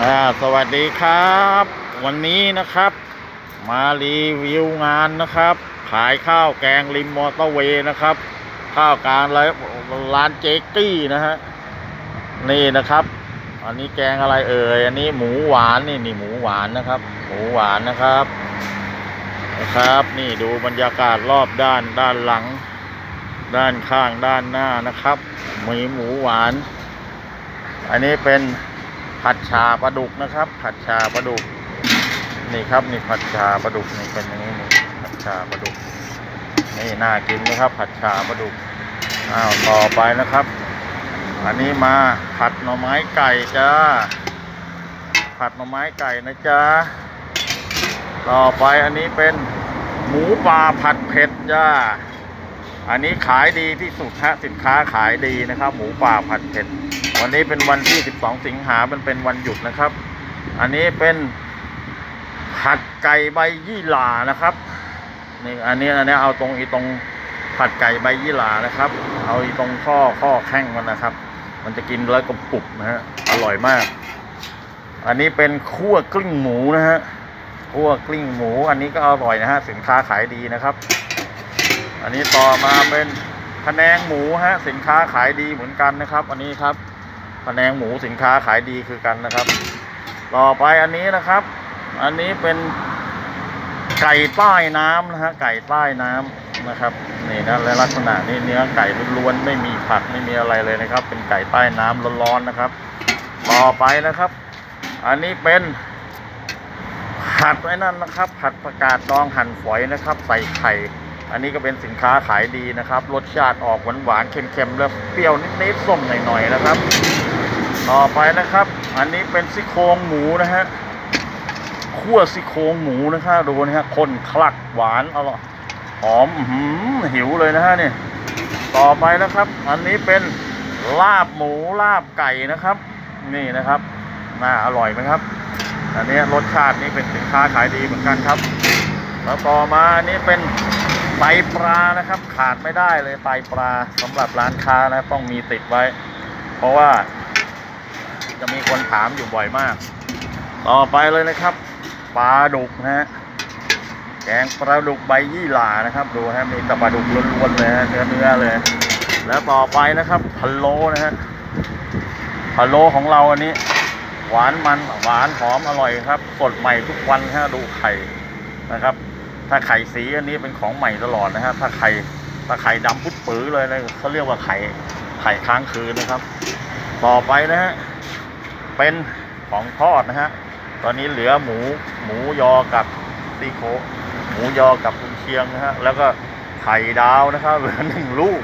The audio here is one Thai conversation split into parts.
อ่าสวัสดีครับ วันนี้นะครับ มารีวิวงานนะครับ ขายข้าวแกงริมมอเตอร์เวย์นะครับ ข้าวกลางร้านร้านเจ๊กี้นะฮะนี่นะครับ อันนี้แกงอะไรเอ่ยอันนี้หมูหวานนี่นี่หมูหวานนะครับ หมูหวานนะครับนะครับ นี่ดูบรรยากาศรอบด้านด้านหลัง ด้านข้างด้านหน้านะครับมีหมูหวาน อันนี้เป็น ผัดชาปลาดุกนะครับ ผัดชาปลาดุก นี่ครับนี่ผัดชาปลาดุกนี่เป็นอย่างนี้นี่ผัดชาปลาดุก นี่น่ากินนะครับ ผัดชาปลาดุกอ้าวต่อไปนะครับ อันนี้มาผัดหน่อไม้ไก่จ้าผัดหน่อไม้ไก่นะจ๊ะต่อไปอันนี้เป็นหมูปลาผัดเผ็ดจ้า อันนี้ขายดีที่สุดฮะสินค้าขายดีนะครับ หมูป่าผัดเผ็ด วันนี้เป็นวันที่ 12 สิงหามันเป็นวันหยุดนะครับ อันนี้เป็นผัดไก่ใบยี่หร่านะครับนี่อันนี้อันนี้เอาตรงอีตรงผัดไก่ใบยี่หร่านะครับ เอาอีตรงข้อข้อแข้งมันนะครับ มันจะกินแล้วกรุบกรุบนะฮะอร่อยมาก อันนี้เป็นคั่วกลิ้งหมูนะฮะคั่วกลิ้งหมู อันนี้ก็อร่อยนะฮะสินค้าขายดีนะครับ อันนี้ต่อมาเป็นพะแนงหมูฮะสินค้าขายดีเหมือนกันนะครับ อันนี้ครับพะแนงหมูสินค้าขายดีคือกันนะครับ ต่อไปอันนี้นะครับ อันนี้เป็นไก่ใต้น้ำนะฮะไก่ใต้น้ำนะครับนี่นะและลักษณะนี้เนื้อไก่ล้วนๆไม่มีผักไม่มีอะไรเลยนะครับ เป็นไก่ใต้น้ำร้อนๆนะครับ ต่อไปนะครับ อันนี้เป็นผัดไว้นั่นนะครับ ผัดประกาศดองหั่นฝอยนะครับ ใส่ไข่ อันนี้ก็เป็นสินค้าขายดีนะครับ รสชาติออกหวานหวานเค็มๆ แล้วเปรี้ยวนิดๆ ส้มหน่อยๆ นะครับ ต่อไปนะครับ อันนี้เป็นซี่โครงหมูนะฮะคั่วซี่โครงหมูนะครับดูนะฮะข้นคลักหวานอร่อยหอมหืมหิวเลยนะฮะนี่ต่อไปนะครับ อันนี้เป็นลาบหมูลาบไก่นะครับ นี่นะครับน่าอร่อยไหมครับ อันนี้รสชาตินี้เป็นสินค้าขายดีเหมือนกันครับ แล้วต่อมาอันนี้เป็น ไตปลานะครับ ขาดไม่ได้เลยไตปลาสำหรับร้านค้านะต้องมีติดไว้ เพราะว่า จะมีคนถามอยู่บ่อยมาก ต่อไปเลยนะครับปลาดุกนะฮะแกงปลาดุกใบยี่หร่านะครับ ดูฮะมีแต่ปลาดุกล้วนๆเลยฮะเนื้อเนื้อเลย แล้วต่อไปนะครับพะโล้นะฮะพะโล้ของเราอันนี้ หวานมันหวานหอมอร่อยครับสดใหม่ทุกวันฮะดูไข่นะครับ ถ้าไข่สีอันนี้เป็นของใหม่ตลอดนะฮะถ้าไข่ถ้าไข่ดำพุดปื้อเลยนะเขาเรียกว่าไข่ไข่ค้างคืนนะครับ ต่อไปนะฮะเป็นของทอดนะฮะตอนนี้เหลือหมูหมูยอกับซีโครงหมูยอกับกุนเชียงนะฮะแล้วก็ไข่ดาวนะครับเหลือหนึ่งลูก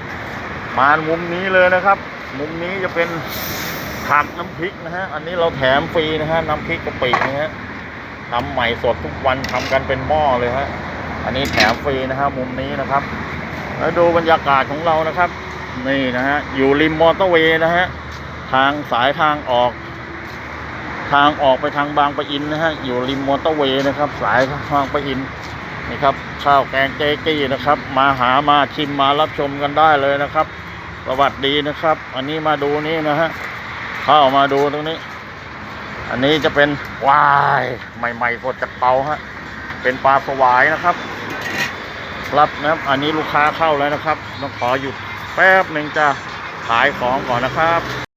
มามุมนี้เลยนะครับ มุมนี้จะเป็นผัดน้ำพริกนะฮะอันนี้เราแถมฟรีนะฮะน้ำพริกกะปินะฮะทำใหม่สดทุกวันทำกันเป็นหม้อเลยฮะ อันนี้แถมฟรีนะฮะมุมนี้นะครับ แล้วดูบรรยากาศของเรานะครับ นี่นะฮะอยู่ริมมอเตอร์เวย์นะฮะทางสายทางออก ทางออกไปทางบางปะอินนะฮะอยู่ริมมอเตอร์เวย์นะครับ สายทางปะอินนี่ครับข้าวแกงเจ๊กี้นะครับ มาหามาชิมมารับชมกันได้เลยนะครับสวัสดีนะครับ อันนี้มาดูนี่นะฮะเข้ามาดูตรงนี้ อันนี้จะเป็นวายใหม่ๆสดจากเตาฮะเป็นปลาสวายนะครับ รับนะครับอันนี้ลูกค้าเข้าแล้วนะครับ ต้องขอหยุดแป๊บหนึ่งจะขายของก่อนนะครับ